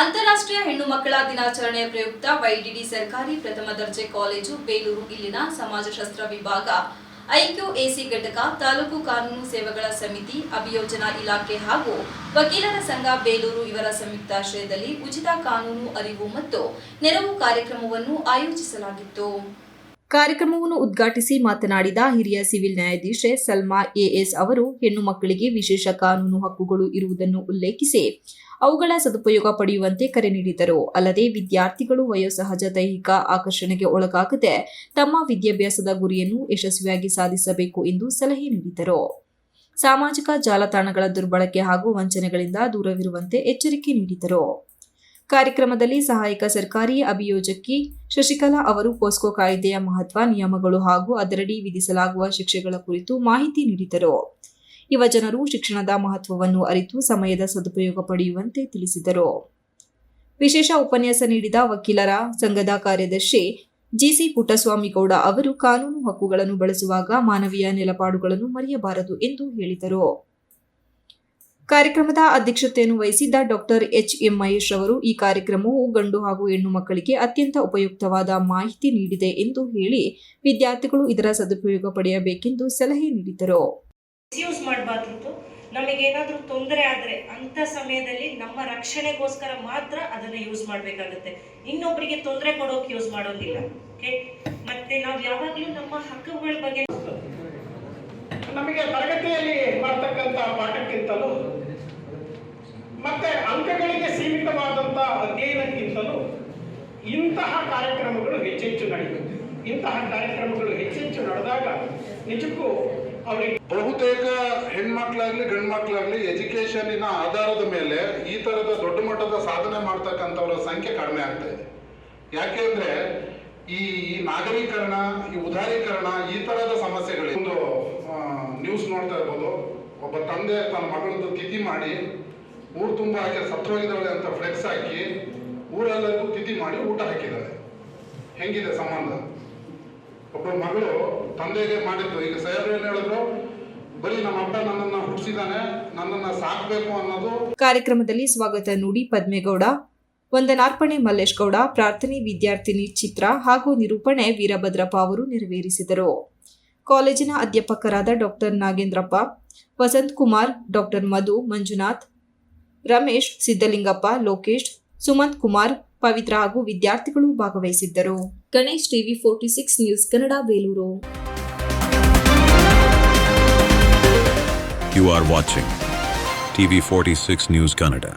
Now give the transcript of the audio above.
ಅಂತಾರಾಷ್ಟ್ರೀಯ ಹೆಣ್ಣು ಮಕ್ಕಳ ದಿನಾಚರಣೆಯ ಪ್ರಯುಕ್ತ ವೈಡಿಡಿ ಸರ್ಕಾರಿ ಪ್ರಥಮ ದರ್ಜೆ ಕಾಲೇಜು ಬೇಲೂರು, ಇಲ್ಲಿನ ಸಮಾಜಶಾಸ್ತ್ರ ವಿಭಾಗ ಐಕ್ಯೂಎಸಿ ಘಟಕ, ತಾಲೂಕು ಕಾನೂನು ಸೇವೆಗಳ ಸಮಿತಿ, ಅಭಿಯೋಜನಾ ಇಲಾಖೆ ಹಾಗೂ ವಕೀಲರ ಸಂಘ ಬೇಲೂರು ಇವರ ಸಂಯುಕ್ತಾಶ್ರಯದಲ್ಲಿ ಉಚಿತ ಕಾನೂನು ಅರಿವು ಮತ್ತು ನೆರವು ಕಾರ್ಯಕ್ರಮವನ್ನು ಆಯೋಜಿಸಲಾಗಿತ್ತು. ಕಾರ್ಯಕ್ರಮವನ್ನು ಉದ್ಘಾಟಿಸಿ ಮಾತನಾಡಿದ ಹಿರಿಯ ಸಿವಿಲ್ ನ್ಯಾಯಾಧೀಶೆ ಸಲ್ಮಾ ಎಎಸ್ ಅವರು, ಹೆಣ್ಣು ಮಕ್ಕಳಿಗೆ ವಿಶೇಷ ಕಾನೂನು ಹಕ್ಕುಗಳು ಇರುವುದನ್ನು ಉಲ್ಲೇಖಿಸಿ ಅವುಗಳ ಸದುಪಯೋಗ ಪಡೆಯುವಂತೆ ಕರೆ ನೀಡಿದರು. ಅಲ್ಲದೆ ವಿದ್ಯಾರ್ಥಿಗಳು ವಯೋಸಹಜ ದೈಹಿಕ ಆಕರ್ಷಣೆಗೆ ಒಳಗಾಗದೆ ತಮ್ಮ ವಿದ್ಯಾಭ್ಯಾಸದ ಗುರಿಯನ್ನು ಯಶಸ್ವಿಯಾಗಿ ಸಾಧಿಸಬೇಕು ಎಂದು ಸಲಹೆ ನೀಡಿದರು. ಸಾಮಾಜಿಕ ಜಾಲತಾಣಗಳ ದುರ್ಬಳಕೆ ಹಾಗೂ ವಂಚನೆಗಳಿಂದ ದೂರವಿರುವಂತೆ ಎಚ್ಚರಿಕೆ ನೀಡಿದರು. ಕಾರ್ಯಕ್ರಮದಲ್ಲಿ ಸಹಾಯಕ ಸರ್ಕಾರಿ ಅಭಿಯೋಜಕಿ ಶಶಿಕಲಾ ಅವರು ಪೋಸ್ಕೋ ಕಾಯ್ದೆಯ ಮಹತ್ವ, ನಿಯಮಗಳು ಹಾಗೂ ಅದರಡಿ ವಿಧಿಸಲಾಗುವ ಶಿಕ್ಷೆಗಳ ಕುರಿತು ಮಾಹಿತಿ ನೀಡಿದರು. ಯುವ ಜನರು ಶಿಕ್ಷಣದ ಮಹತ್ವವನ್ನು ಅರಿತು ಸಮಯದ ಸದುಪಯೋಗ ಪಡೆಯುವಂತೆ ತಿಳಿಸಿದರು. ವಿಶೇಷ ಉಪನ್ಯಾಸ ನೀಡಿದ ವಕೀಲರ ಸಂಘದ ಕಾರ್ಯದರ್ಶಿ ಜಿಸಿ ಪುಟ್ಟಸ್ವಾಮಿಗೌಡ ಅವರು ಕಾನೂನು ಹಕ್ಕುಗಳನ್ನು ಬಳಸುವಾಗ ಮಾನವೀಯ ನೆಲಪಾಡುಗಳನ್ನು ಮರೆಯಬಾರದು ಎಂದು ಹೇಳಿದರು. ಕಾರ್ಯಕ್ರಮದ ಅಧ್ಯಕ್ಷತೆಯನ್ನು ವಹಿಸಿದ್ದ ಡಾಕ್ಟರ್ ಎಚ್ ಎಂ ಮಹೇಶ್ ಅವರು ಈ ಕಾರ್ಯಕ್ರಮವು ಗಂಡು ಹಾಗೂ ಹೆಣ್ಣು ಮಕ್ಕಳಿಗೆ ಅತ್ಯಂತ ಉಪಯುಕ್ತವಾದ ಮಾಹಿತಿ ನೀಡಿದೆ ಎಂದು ಹೇಳಿ ವಿದ್ಯಾರ್ಥಿಗಳು ಇದರ ಸದುಪಯೋಗ ಪಡೆಯಬೇಕೆಂದು ಸಲಹೆ ನೀಡಿದರು ನಮಗೇನಾದರೂ ತೊಂದರೆ ಆದ್ರೆ ಅಂತ ಸಮಯದಲ್ಲಿ ನಮ್ಮ ರಕ್ಷಣೆಗೋಸ್ಕರ ಮಾತ್ರ ಅದನ್ನ ಯೂಸ್ ಮಾಡಬೇಕಾಗುತ್ತೆ. ಇನ್ನೊಬ್ಬರಿಗೆ ತೊಂದರೆ ಕೊಡೋಕೆ ಯೂಸ್ ಮಾಡೋದಿಲ್ಲ. ಓಕೆ ಮತ್ತೆ ನಾವು ಯಾವಾಗಲೂ ನಮ್ಮ ಹಕ್ಕುಗಳ ಬಗ್ಗೆ ನಮಗೆ ತರಗತಿಯಲ್ಲಿ ಇಂತಹ ಕಾರ್ಯಕ್ರಮಗಳು ಹೆಚ್ಚೆಚ್ಚು ನಡೆಯುತ್ತೆ ಇಂತಹ ಕಾರ್ಯಕ್ರಮಗಳು ಹೆಚ್ಚೆಚ್ಚು ನಡೆದಾಗ ನಿಜಕ್ಕೂ ಅವರಿಗೆ ಬಹುತೇಕ ಹೆಣ್ಮಕ್ಳಾಗ್ಲಿ, ಗಂಡ್ಮಕ್ಳಾಗ್ಲಿ ಎಜುಕೇಶನ್ನಿನ ಆಧಾರದ ಮೇಲೆ ಈ ತರದ ದೊಡ್ಡ ಮಟ್ಟದ ಸಾಧನೆ ಮಾಡ್ತಕ್ಕಂಥವ್ರ ಸಂಖ್ಯೆ ಕಡಿಮೆ ಆಗ್ತಾ ಇದೆ. ಯಾಕೆಂದ್ರೆ ಈ ಈ ನಾಗರೀಕರಣ, ಈ ಉದಾರೀಕರಣ ಈ ತರದ ಸಮಸ್ಯೆಗಳು ಒಂದು ನ್ಯೂಸ್ ನೋಡ್ತಾ ಇರ್ಬೋದು. ಒಬ್ಬ ತಂದೆ ತನ್ನ ಮಗಳದ್ದು ತಿಥಿ ಮಾಡಿ, ಊರು ತುಂಬ ಆಕೆ ಸತ್ತೋಗಿದ್ದಾಳೆ ಅಂತ ಫ್ಲೆಕ್ಸ್ ಹಾಕಿ ಊರೆಲ್ಲರಿಗೂ ತಿಥಿ ಮಾಡಿ ಊಟ ಹಾಕಿದ್ದಾರೆ. ಹೆಂಗಿದೆ ಸಂಬಂಧ? ಒಬ್ಬ ಮಗಳು ತಂದೆಗೆ ಮಾಡಿದ್ದು. ಈಗ ಸಾಹೇಬ್ರು ಏನ್ ಹೇಳಿದ್ರು? ಕಾರ್ಯಕ್ರಮದಲ್ಲಿ ಸ್ವಾಗತ ನುಡಿ ಪದ್ಮೇಗೌಡ ವಂದನಾರ್ಪಣೆ ಮಲ್ಲೇಶ್ ಗೌಡ ಪ್ರಾರ್ಥನೆ ವಿದ್ಯಾರ್ಥಿನಿ ಚಿತ್ರ ಹಾಗೂ ನಿರೂಪಣೆ ವೀರಭದ್ರಪ್ಪ ಅವರು ನೆರವೇರಿಸಿದರು. ಕಾಲೇಜಿನ ಅಧ್ಯಾಪಕರಾದ ಡಾಕ್ಟರ್ ನಾಗೇಂದ್ರಪ್ಪ, ವಸಂತ್ ಕುಮಾರ್, ಡಾಕ್ಟರ್ ಮಧು ಮಂಜುನಾಥ್, ರಮೇಶ್ ಸಿದ್ದಲಿಂಗಪ್ಪ ಲೋಕೇಶ್ ಸುಮಂತ್ ಕುಮಾರ್, ಪವಿತ್ರ ಹಾಗೂ ವಿದ್ಯಾರ್ಥಿಗಳು ಭಾಗವಹಿಸಿದ್ದರು Ganesh TV forty six news Kannada, Belur you You are watching TV46 News Canada.